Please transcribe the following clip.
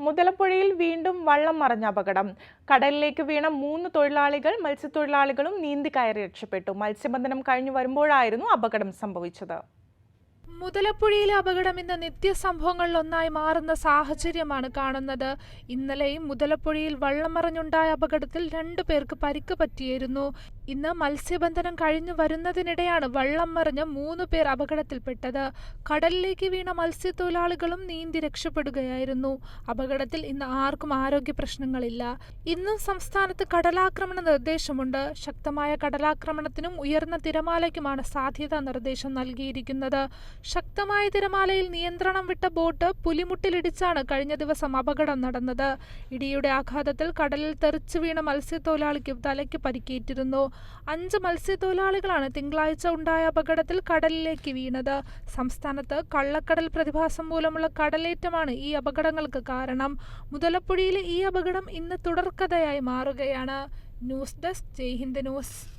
മുതലപ്പുഴയിൽ വീണ്ടും വള്ളം മറിഞ്ഞ അപകടം. കടലിലേക്ക് വീണ മൂന്ന് തൊഴിലാളികൾ മത്സ്യത്തൊഴിലാളികളും നീന്തി കയറി രക്ഷപ്പെട്ടു. മത്സ്യബന്ധനം കഴിഞ്ഞു വരുമ്പോഴായിരുന്നു അപകടം സംഭവിച്ചത്. മുതലപ്പുഴയിലെ അപകടം ഇന്ന് നിത്യസംഭവങ്ങളിൽ ഒന്നായി മാറുന്ന സാഹചര്യമാണ് കാണുന്നത്. ഇന്നലെയും മുതലപ്പുഴയിൽ വള്ളം മറിഞ്ഞുണ്ടായ അപകടത്തിൽ രണ്ടു പേർക്ക് പരിക്ക് പറ്റിയിരുന്നു. ഇന്ന് മത്സ്യബന്ധനം കഴിഞ്ഞു വരുന്നതിനിടെയാണ് വള്ളം മറിഞ്ഞ് മൂന്ന് പേർ അപകടത്തിൽപ്പെട്ടത്. കടലിലേക്ക് വീണ മത്സ്യത്തൊഴിലാളികളും നീന്തി രക്ഷപ്പെടുകയായിരുന്നു. അപകടത്തിൽ ഇന്ന് ആർക്കും ആരോഗ്യ പ്രശ്നങ്ങളില്ല. ഇന്നും സംസ്ഥാനത്ത് കടലാക്രമണ നിർദ്ദേശമുണ്ട്. ശക്തമായ കടലാക്രമണത്തിനും ഉയർന്ന തിരമാലയ്ക്കുമാണ് സാധ്യതാ നിർദ്ദേശം നൽകിയിരിക്കുന്നത്. ശക്തമായ തിരമാലയിൽ നിയന്ത്രണം വിട്ട ബോട്ട് പുലിമുട്ടിലിടിച്ചാണ് കഴിഞ്ഞ ദിവസം അപകടം നടന്നത്. ഇടിയുടെ ആഘാതത്തിൽ കടലിൽ തെറിച്ചു വീണ മത്സ്യത്തൊഴിലാളിക്ക് തലയ്ക്ക് പരിക്കേറ്റിരുന്നു. അഞ്ച് മത്സ്യത്തൊഴിലാളികളാണ് തിങ്കളാഴ്ച ഉണ്ടായ അപകടത്തിൽ കടലിലേക്ക് വീണത്. സംസ്ഥാനത്ത് കള്ളക്കടൽ പ്രതിഭാസം മൂലമുള്ള കടലേറ്റമാണ് ഈ അപകടങ്ങൾക്ക് കാരണം. മുതലപ്പുഴയിലെ ഈ അപകടം ഇന്ന് തുടർക്കഥയായി മാറുകയാണ്. News desk Jai Hind news.